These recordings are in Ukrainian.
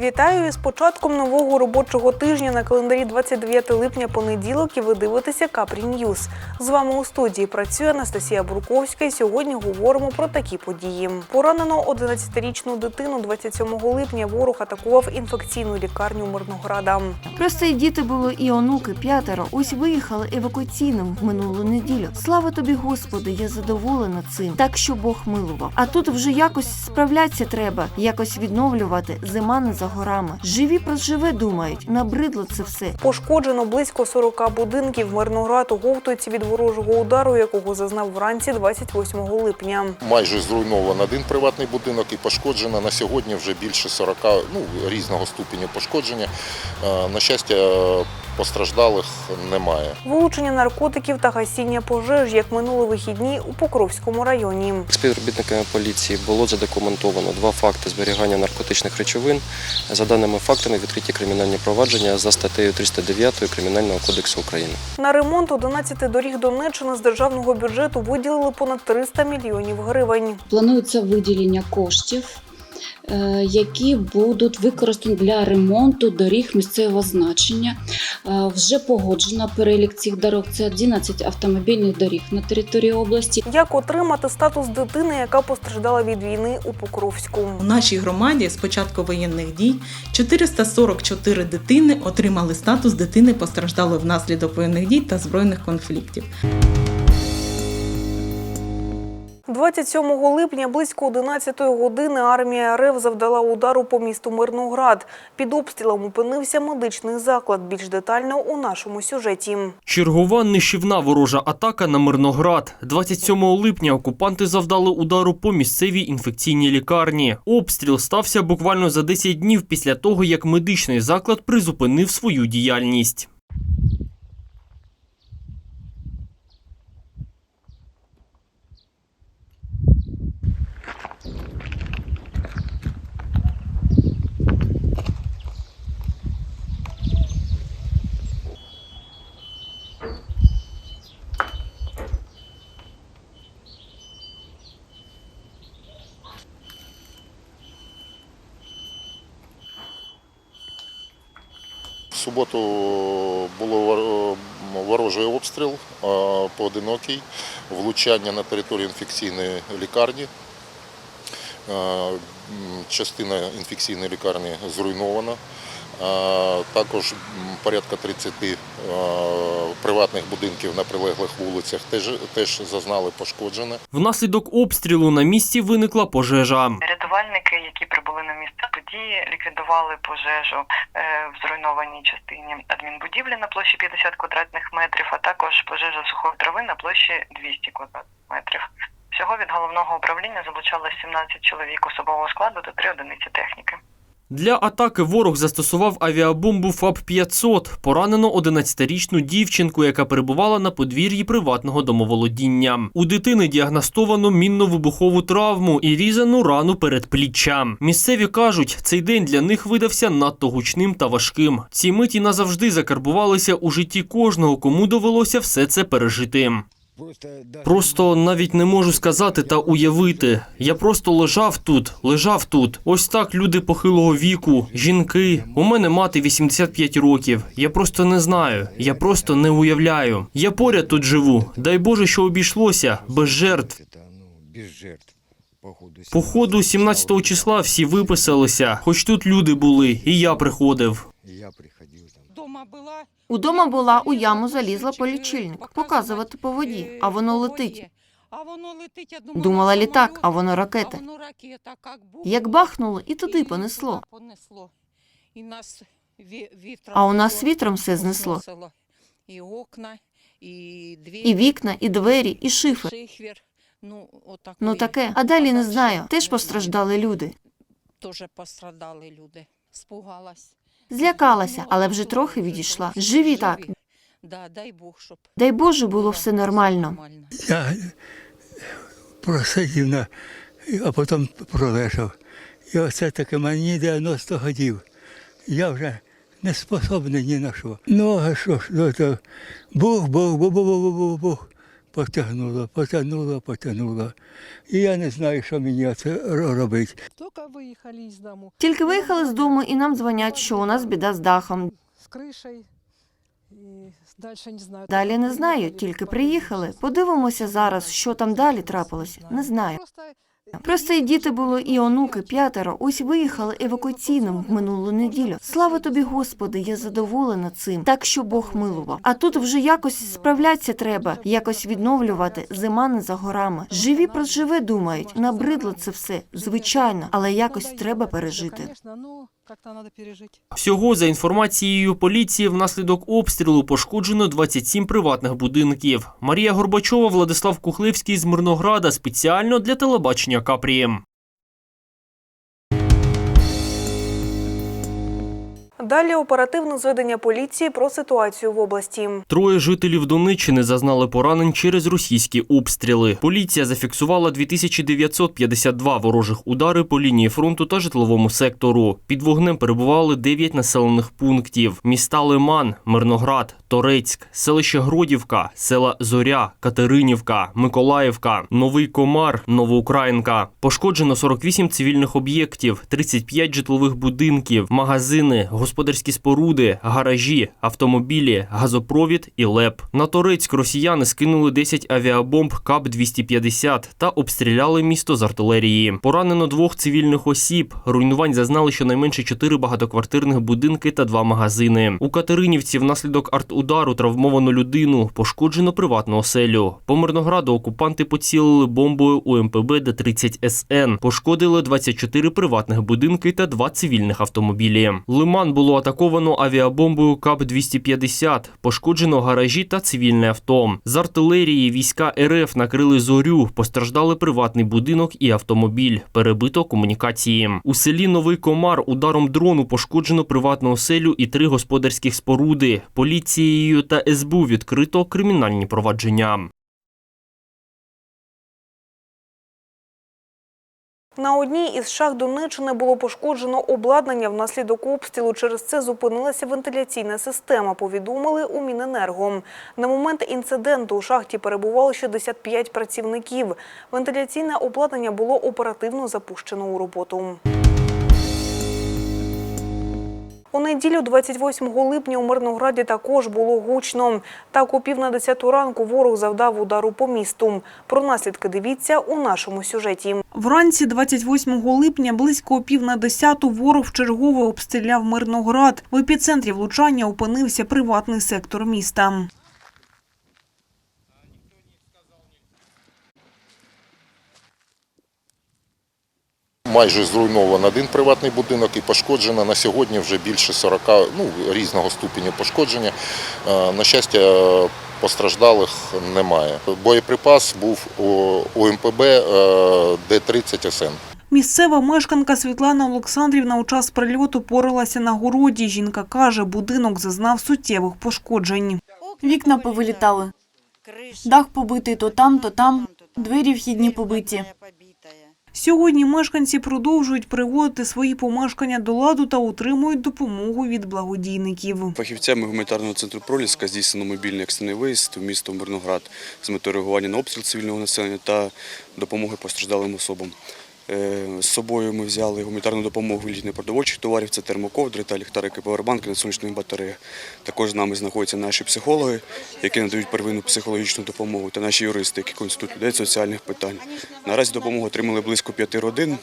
Вітаю із початком нового робочого тижня на календарі 29 липня понеділок і ви дивитеся Капрі Ньюз. З вами у студії працює Анастасія Бурковська. І сьогодні говоримо про такі події. Поранено 11-річну дитину 27 липня. Ворог атакував інфекційну лікарню Мирнограда. Просто і діти було, і онуки п'ятеро. Ось виїхали евакуаційним в минулу неділю. Слава тобі, Господи, я задоволена цим. Так що Бог милував. А тут вже якось справлятися треба, якось відновлювати. Зима не за горами. Живі проживе, думають. Набридло це все. Пошкоджено близько 40 будинків. Мирноград оговтується від ворожого удару, якого зазнав вранці 28 липня. Майже зруйновано один приватний будинок і пошкоджено на сьогодні вже більше 40 ну, різного ступеню пошкодження. Е, На щастя, постраждалих немає. Вилучення наркотиків та гасіння пожеж, як минули вихідні у Покровському районі. Співробітниками поліції було задокументовано два факти зберігання наркотичних речовин. За даними фактами відкриті кримінальні провадження за статтею 309 Кримінального кодексу України. На ремонт 11 доріг Донеччини з державного бюджету виділили понад 300 мільйонів гривень. Планується виділення коштів, які будуть використані для ремонту доріг місцевого значення. Е, Вже погоджено перелік цих дорог. Це 11 автомобільних доріг на території області. Як отримати статус дитини, яка постраждала від війни у Покровську? У нашій громаді з початку воєнних дій 444 дитини отримали статус дитини постраждалої внаслідок воєнних дій та збройних конфліктів. 27 липня близько 11 години армія РФ завдала удару по місту Мирноград. Під обстрілом опинився медичний заклад. Більш детально у нашому сюжеті. Чергова нищівна ворожа атака на Мирноград. 27 липня окупанти завдали удару по місцевій інфекційній лікарні. Обстріл стався буквально за 10 днів після того, як медичний заклад призупинив свою діяльність. Суботу було ворожий обстріл, поодинокий, влучання на територію інфекційної лікарні. Частина інфекційної лікарні зруйнована. Також порядка 30 е, приватних будинків на прилеглих вулицях теж, теж зазнали пошкодження. Внаслідок обстрілу на місці виникла пожежа. Рятувальники, які прибули на місце події, ліквідували пожежу е, в зруйнованій частині адмінбудівлі на площі 50 квадратних метрів, а також пожежа сухої трави на площі 200 квадратних метрів. Всього від головного управління залучалось 17 чоловік особового складу та 3 одиниці техніки. Для атаки ворог застосував авіабомбу ФАБ-500. Поранено 11-річну дівчинку, яка перебувала на подвір'ї приватного домоволодіння. У дитини діагностовано мінно-вибухову травму і різану рану передпліччя. Місцеві кажуть, цей день для них видався надто гучним та важким. Ці миті назавжди закарбувалися у житті кожного, кому довелося все це пережити. Просто навіть не можу сказати та уявити. Я просто лежав тут, лежав тут. Ось так люди похилого віку, жінки. У мене мати 85 років. Я просто не знаю. Я просто не уявляю. Я поряд тут живу. Дай Боже, що обійшлося без жертв. Походу, Походу, 17 числа всі виписалися, хоч тут люди були, і я приходив. Удома була, у яму залізла по лічильник, показувати по воді, а воно летить. А воно летить, я Думала літак, а воно ракета. А воно ракета, як Як бахнуло, і туди понесло. понесло. І нас вітром А у нас вітром все знесло. І окна, і двері, І вікна, і двері, і шифер. шифер. Ну. Ну таке. А далі не знаю. Теж постраждали люди. Теж пострадали люди. Спугалась. Злякалася, але вже трохи відійшла. Живі так. Дай Бог, щоб Дай Боже, було все нормально. Я просидів на, а потім пролежав. І оце таке мені 90 годів. Я вже не способний ні на що. Ну, а що ж, ну, Бог, Бог, Бог, Бог, Бог, Бог. Потягнуло, потягнуло, потягнуло. І я не знаю, що мені це робить. робити. Тільки виїхали з дому. Тільки виїхали з дому і нам дзвонять, що у нас біда з дахом. З кришею. Далі не знаю. Далі не знаю, тільки приїхали. Подивимося зараз, що там далі трапилось. Не знаю. Просто і діти було, і онуки п'ятеро. Ось виїхали евакуаційним в минулу неділю. Слава тобі, Господи, я задоволена цим. Так що Бог милував. А тут вже якось справлятися треба, якось відновлювати. Зима не за горами. Живі проживе, думають. Набридло це все, звичайно, але якось треба пережити. Ну. Всього, за інформацією поліції, внаслідок обстрілу пошкоджено 27 приватних будинків. Марія Горбачова, Владислав Кухлевський з Мирнограда спеціально для телебачення Капрі. Далі оперативне зведення поліції про ситуацію в області. Троє жителів Донеччини зазнали поранень через російські обстріли. Поліція зафіксувала 2952 ворожих удари по лінії фронту та житловому сектору. Під вогнем перебували 9 населених пунктів: міста Лиман, Мирноград, Торецьк, селище Гродівка, села Зоря, Катеринівка, Миколаївка, Новий Комар, Новоукраїнка. Пошкоджено 48 цивільних об'єктів, 35 житлових будинків, магазини, господарські споруди, гаражі, автомобілі, газопровід і ЛЕП. На Торецьк росіяни скинули 10 авіабомб КАП-250 та обстріляли місто з артилерії. Поранено двох цивільних осіб. Руйнувань зазнали щонайменше 4 багатоквартирних будинки та два магазини. У Катеринівці внаслідок артудару травмовано людину, пошкоджено приватну оселю. По Мирнограду окупанти поцілили бомбою у МПБ Д-30 СН. Пошкодили 24 приватних будинки та два цивільних автомобілі. Лиман було атаковано авіабомбою КАП-250. Пошкоджено гаражі та цивільне авто. З артилерії війська РФ накрили зорю. Постраждали приватний будинок і автомобіль. Перебито комунікації. У селі Новий Комар ударом дрону пошкоджено приватну оселю і три господарських споруди. Поліцією та СБУ відкрито кримінальні провадження. На одній із шах Донеччини було пошкоджено обладнання внаслідок обстрілу. Через це зупинилася вентиляційна система. Повідомили у Міненерго. На момент інциденту у шахті перебувало 65 працівників. Вентиляційне обладнання було оперативно запущено у роботу. У неділю, 28 липня, у Мирнограді також було гучно. Так, о пів на десяту ранку ворог завдав удару по місту. Про наслідки дивіться у нашому сюжеті. Вранці 28 липня близько пів на десяту ворог вчергове обстріляв Мирноград. В епіцентрі влучання опинився приватний сектор міста. Майже зруйновано один приватний будинок і пошкоджено на сьогодні вже більше 40 ну, різного ступеню пошкодження. Е, На щастя, постраждалих немає. Боєприпас був у УМПБ е, Д-30 СН. Місцева мешканка Світлана Олександрівна у час прильоту поралася на городі. Жінка каже, будинок зазнав суттєвих пошкоджень. Вікна повилітали. Дах побитий то там, то там. Двері вхідні побиті. Сьогодні мешканці продовжують приводити свої помешкання до ладу та отримують допомогу від благодійників. Фахівцями гуманітарного центру Проліска здійснено мобільний екстрений виїзд у місто Мирноград з метою реагування на обстріл цивільного населення та допомоги постраждалим особам. Е, З собою ми взяли гуманітарну допомогу від непродовольчих товарів, це термоковдри та ліхтарики павербанки на сонячних батареях. Також з нами знаходяться наші психологи, які надають первинну психологічну допомогу, та наші юристи, які консультують людей соціальних питань. Наразі допомогу отримали близько п'яти родин.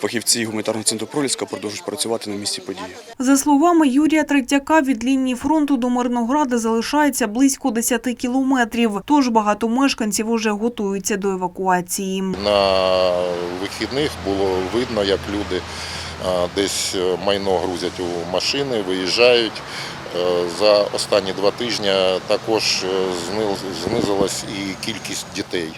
Фахівці гуманітарного центру Проліска продовжують працювати на місці події. За словами Юрія Третяка, від лінії фронту до Мирнограда залишається близько 10 кілометрів. Тож багато мешканців уже готуються до евакуації. На вихідних було видно, як люди десь е, майно грузять у машини, виїжджають. Е, За останні два тижні також е, знизилась і кількість дітей.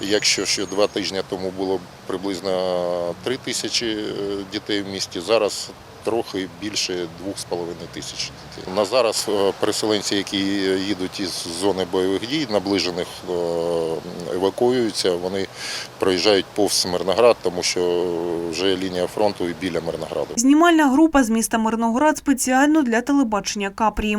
Якщо ще два тижні тому було приблизно три тисячі дітей в місті, зараз трохи більше 2,5 тисяч дітей. На зараз е, переселенці, які їдуть із зони бойових дій, наближених е, евакуюються, вони проїжджають повз Мирноград, тому що вже лінія фронту і біля Мирнограду. Знімальна група з міста Мирноград спеціально для телебачення Капрі.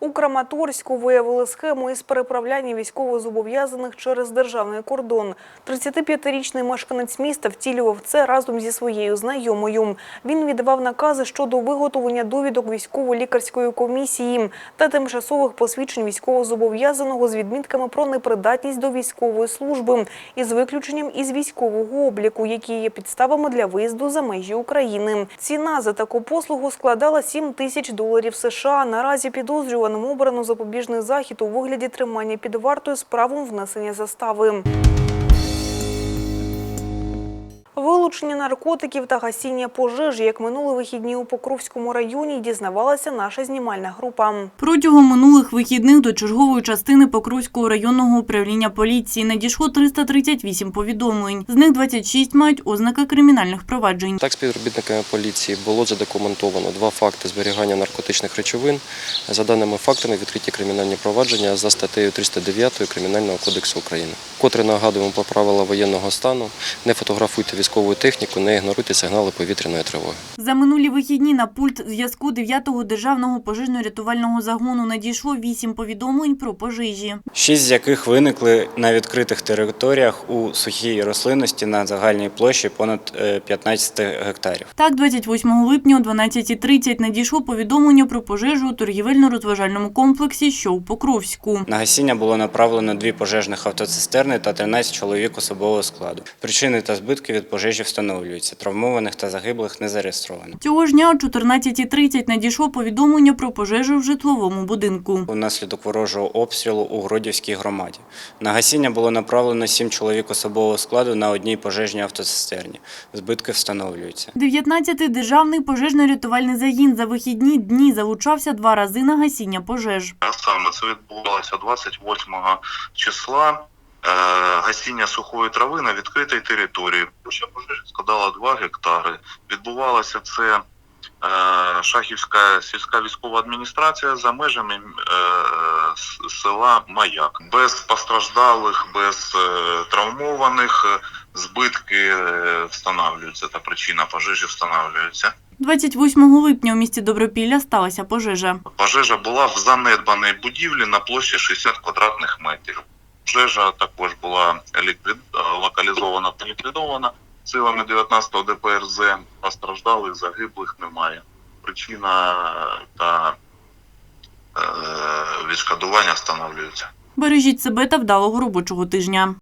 У Краматорську виявили схему із переправляння військовозобов'язаних через державний кордон. 35-річний мешканець міста втілював це разом зі своєю знайомою. Він віддавав накази щодо виготовлення довідок військово-лікарської комісії та тимчасових посвідчень військовозобов'язаного з відмітками про непридатність до військової служби із виключенням із військового обліку, які є підставами для виїзду за межі України. Ціна за таку послугу складала 7 тисяч доларів США. Наразі підозрюваним обрано запобіжний захід у вигляді тримання під вартою з правом внесення застави. Вилучення наркотиків та гасіння пожежі, як минули вихідні у Покровському районі, дізнавалася наша знімальна група. Протягом минулих вихідних до чергової частини Покровського районного управління поліції надійшло 338 повідомлень. З них 26 мають ознаки кримінальних проваджень. Так, співробітниками поліції було задокументовано два факти зберігання наркотичних речовин. За даними фактами відкриті кримінальні провадження за статтею 309 Кримінального кодексу України. Котре нагадуємо про правила воєнного стану. Не фотографуйте військову техніку, не ігноруйте сигнали повітряної тривоги. За минулі вихідні на пульт зв'язку 9-го державного пожежно-рятувального загону надійшло 8 повідомлень про пожежі. шість з яких виникли на відкритих територіях у сухій рослинності на загальній площі понад е, 15 гектарів. Так, 28 липня о 12.30 надійшло повідомлення про пожежу у торгівельно-розважальному комплексі, що у Покровську. На гасіння було направлено дві пожежних автоцистерни та 13 чоловік особового складу. Причини та збитки від пожежі встановлюються. Травмованих та загиблих не зареєстровано. Цього ж дня о 14.30 надійшло повідомлення про пожежу в житловому будинку. Унаслідок ворожого обстрілу у Гродівській громаді. На гасіння було направлено сім чоловік особового складу на одній пожежній автоцистерні. Збитки встановлюються. 19-й державний пожежно-рятувальний загін за вихідні дні залучався два рази на гасіння пожеж. Саме це відбувалося 28 числа. Е, Гасіння сухої трави на відкритій території. Площа пожежі складала 2 гектари. Відбувалося це е, Шахівська сільська військова адміністрація за межами е, села Маяк. Без постраждалих, без травмованих збитки встановлюються та причина пожежі встановлюється. 28 липня у місті Добропілля сталася пожежа. Пожежа була в занедбаній будівлі на площі 60 квадратних метрів. Пожежа також була ліквід... е, локалізована та ліквідована силами 19-го ДПРЗ. Постраждалих, загиблих немає. Причина та е, відшкодування встановлюються. Бережіть себе та вдалого робочого тижня.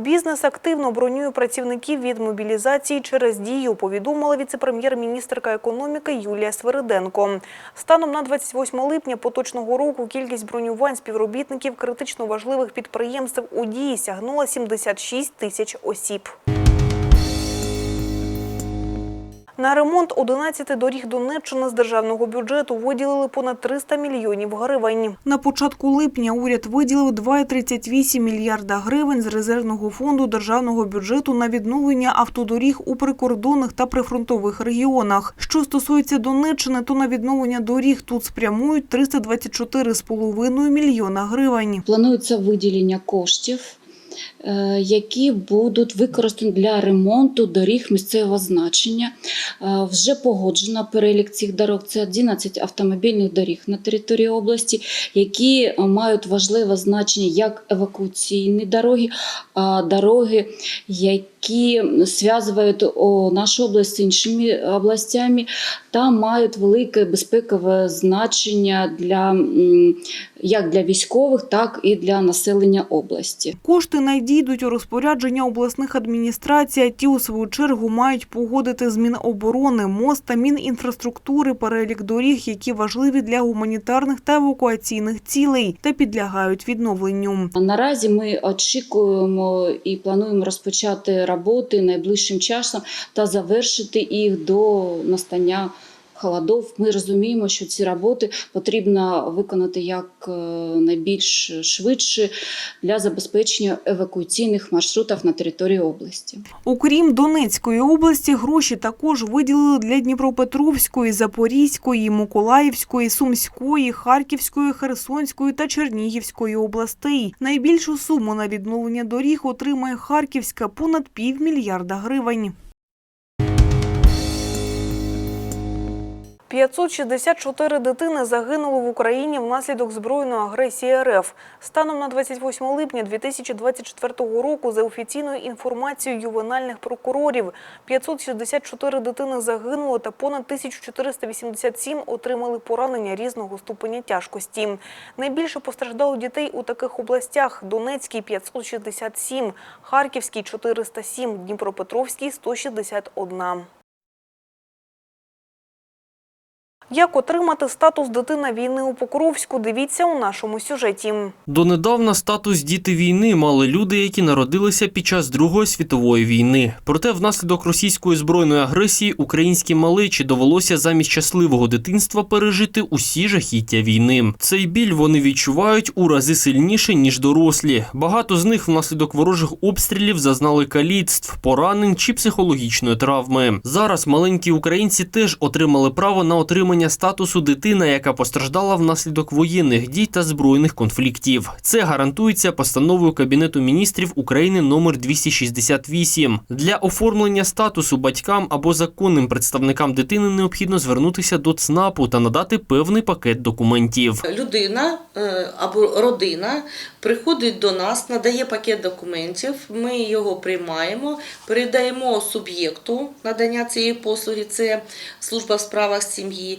Бізнес активно бронює працівників від мобілізації через дію, повідомила віце-прем'єр-міністрка економіки Юлія Свериденко. Станом на 28 липня поточного року кількість бронювань співробітників критично важливих підприємств у дії сягнула 76 тисяч осіб. На ремонт 11 доріг Донеччини з державного бюджету виділили понад 300 мільйонів гривень. На початку липня уряд виділив 2,38 мільярда гривень з резервного фонду державного бюджету на відновлення автодоріг у прикордонних та прифронтових регіонах. Що стосується Донеччини, то на відновлення доріг тут спрямують 324,5 мільйона гривень. Планується виділення коштів, які будуть використані для ремонту доріг місцевого значення. Е, Вже погоджено перелік цих дорог. Це 11 автомобільних доріг на території області, які е, мають важливе значення як евакуаційні дороги, а дороги, які зв'язують нашу область з іншими областями та мають велике безпекове значення для як для військових, так і для населення області. Кошти надійдуть у розпорядження обласних адміністрацій. а Ті, у свою чергу, мають погодити з Міноборони, МОЗ та Мінінфраструктури перелік доріг, які важливі для гуманітарних та евакуаційних цілей та підлягають відновленню. Наразі ми очікуємо і плануємо розпочати роботи найближчим часом та завершити їх до настання. Холодов, ми розуміємо, що ці роботи потрібно виконати як е, найбільш швидше для забезпечення евакуаційних маршрутів на території області. Окрім Донецької області, гроші також виділили для Дніпропетровської, Запорізької, Миколаївської, Сумської, Харківської, Херсонської та Чернігівської областей. Найбільшу суму на відновлення доріг отримає Харківська – понад півмільярда гривень. 564 дитини загинули в Україні внаслідок збройної агресії РФ. Станом на 28 липня 2024 року, за офіційною інформацією ювенальних прокурорів, 564 дитини загинули та понад 1487 отримали поранення різного ступеня тяжкості. Найбільше постраждало дітей у таких областях: Донецький – 567, Харківський – 407, Дніпропетровський – 161. Як отримати статус дитина війни у Покровську? Дивіться у нашому сюжеті. Донедавна статус діти війни мали люди, які народилися під час Другої світової війни. Проте, внаслідок російської збройної агресії, українські малечі довелося замість щасливого дитинства пережити усі жахіття війни. Цей біль вони відчувають у рази сильніше ніж дорослі. Багато з них внаслідок ворожих обстрілів зазнали каліцтв, поранень чи психологічної травми. Зараз маленькі українці теж отримали право на отримання статусу дитина, яка постраждала внаслідок воєнних дій та збройних конфліктів. Це гарантується постановою Кабінету міністрів України номер 268. Для оформлення статусу батькам або законним представникам дитини необхідно звернутися до ЦНАПу та надати певний пакет документів. Людина е, або родина приходить до нас, надає пакет документів, ми його приймаємо, передаємо суб'єкту надання цієї послуги, це служба в справах сім'ї,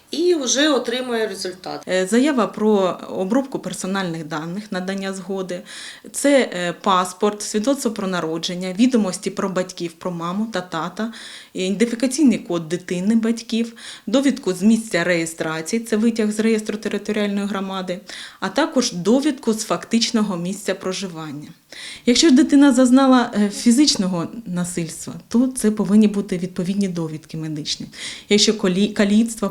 і вже отримує результат. Е, Заява про обробку персональних даних, надання згоди, це е, паспорт, свідоцтво про народження, відомості про батьків, про маму та тата, ідентифікаційний код дитини батьків, довідку з місця реєстрації, це витяг з реєстру територіальної громади, а також довідку з фактичного місця проживання. Якщо ж дитина зазнала е, фізичного насильства, то це повинні бути відповідні довідки медичні. Якщо колі- каліцтво,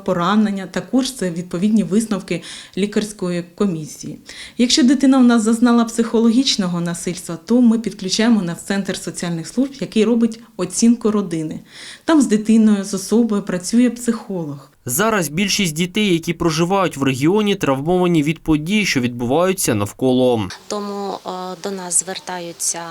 поранення, також це відповідні висновки лікарської комісії. Якщо дитина у нас зазнала психологічного насильства, то ми підключаємо на центр соціальних служб, який робить оцінку родини. Там з дитиною, з особою працює психолог. Зараз більшість дітей, які проживають в регіоні, травмовані від подій, що відбуваються навколо. Тому е, до нас звертаються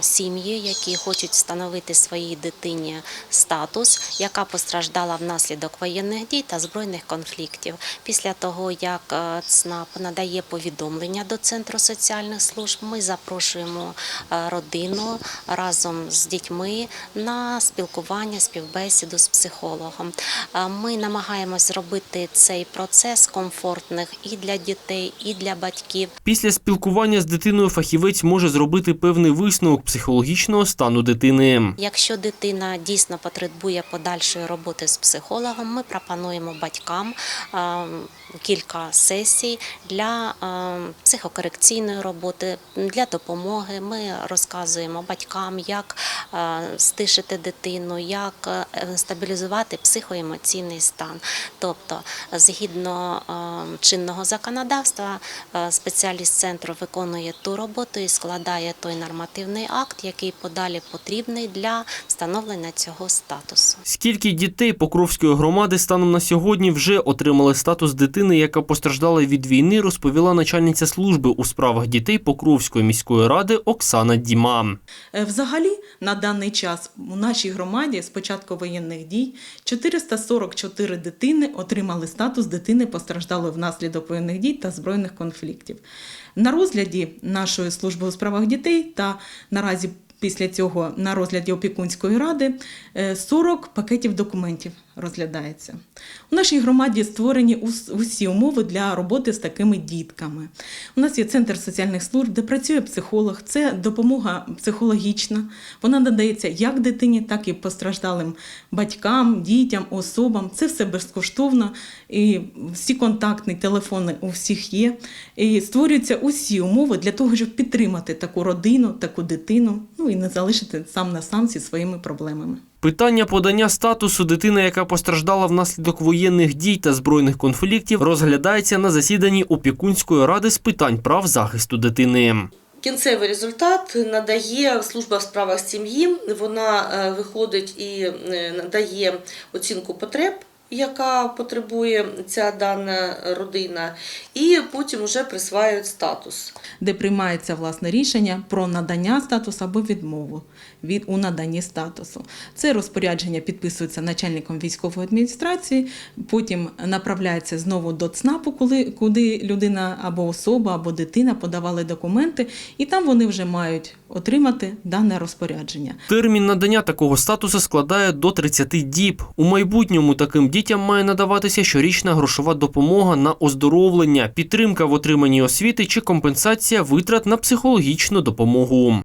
сім'ї, які хочуть встановити своїй дитині статус, яка постраждала внаслідок воєнних дій та збройних конфліктів. Після того, як е, ЦНАП надає повідомлення до центру соціальних служб, ми запрошуємо е, родину разом з дітьми на спілкування, співбесіду з психологом. Е, Ми намагаємось зробити цей процес комфортним і для дітей, і для батьків. Після спілкування з дитиною фахівець може зробити певний висновок психологічного стану дитини. Якщо дитина дійсно потребує подальшої роботи з психологом, ми пропонуємо батькам е, кілька сесій для е, психокорекційної роботи, для допомоги. Ми розказуємо батькам, як е, стишити дитину, як стабілізувати психоемоційний стан. Тобто, згідно чинного законодавства, спеціаліст центру виконує ту роботу і складає той нормативний акт, який подалі потрібний для встановлення цього статусу. Скільки дітей Покровської громади станом на сьогодні вже отримали статус дитини, яка постраждала від війни, розповіла начальниця служби у справах дітей Покровської міської ради Оксана Діма. Е, Взагалі, на даний час у нашій громаді з початку воєнних дій 444 дитини отримали статус дитини постраждалої внаслідок воєнних дій та збройних конфліктів. На розгляді нашої служби у справах дітей та наразі після цього на розгляді опікунської ради е, 40 пакетів документів розглядається. У нашій громаді створені усі умови для роботи з такими дітками. У нас є центр соціальних служб, де працює психолог. Це допомога психологічна. Вона надається як дитині, так і постраждалим батькам, дітям, особам. Це все безкоштовно. І всі контактні телефони у всіх є. І створюються усі умови для того, щоб підтримати таку родину, таку дитину, ну і не залишити сам на сам зі своїми проблемами. Питання подання статусу дитини, яка постраждала внаслідок воєнних дій та збройних конфліктів, розглядається на засіданні опікунської ради з питань прав захисту дитини. Кінцевий результат надає служба в справах сім'ї. Вона е, виходить і е, надає оцінку потреб яка потребує ця дана родина, і потім вже присваюють статус. де приймається власне рішення про надання статусу або відмову від у наданні статусу. Це розпорядження підписується начальником військової адміністрації, потім направляється знову до ЦНАПу, коли куди людина або особа, або дитина подавали документи, і там вони вже мають отримати дане розпорядження. Термін надання такого статусу складає до 30 діб. У майбутньому таким дітям має надаватися щорічна грошова допомога на оздоровлення, підтримка в отриманні освіти чи компенсація витрат на психологічну допомогу.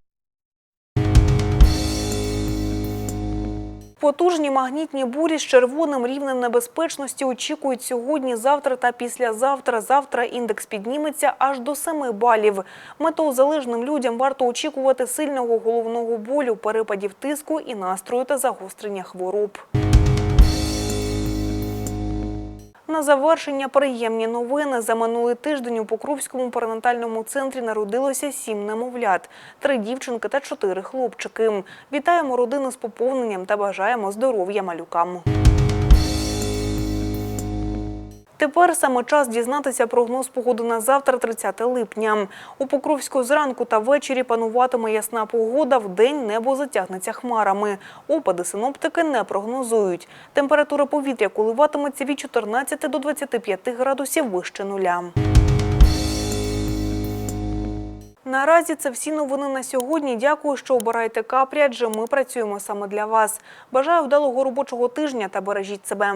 Потужні магнітні бурі з червоним рівнем небезпечності очікують сьогодні, завтра та післязавтра. Завтра індекс підніметься аж до 7 балів. Метеозалежним людям варто очікувати сильного головного болю, перепадів тиску і настрою та загострення хвороб. На завершення приємні новини. За минулий тиждень у Покровському перинатальному центрі народилося сім немовлят, три дівчинки та чотири хлопчики. Вітаємо родину з поповненням та бажаємо здоров'я малюкам. Тепер саме час дізнатися прогноз погоди на завтра, 30 липня. У Покровську зранку та ввечері пануватиме ясна погода, вдень небо затягнеться хмарами. Опади синоптики не прогнозують. Температура повітря коливатиметься від 14 до 25 градусів вище нуля. Наразі це всі новини на сьогодні. Дякую, що обираєте капрі, адже ми працюємо саме для вас. Бажаю вдалого робочого тижня та бережіть себе.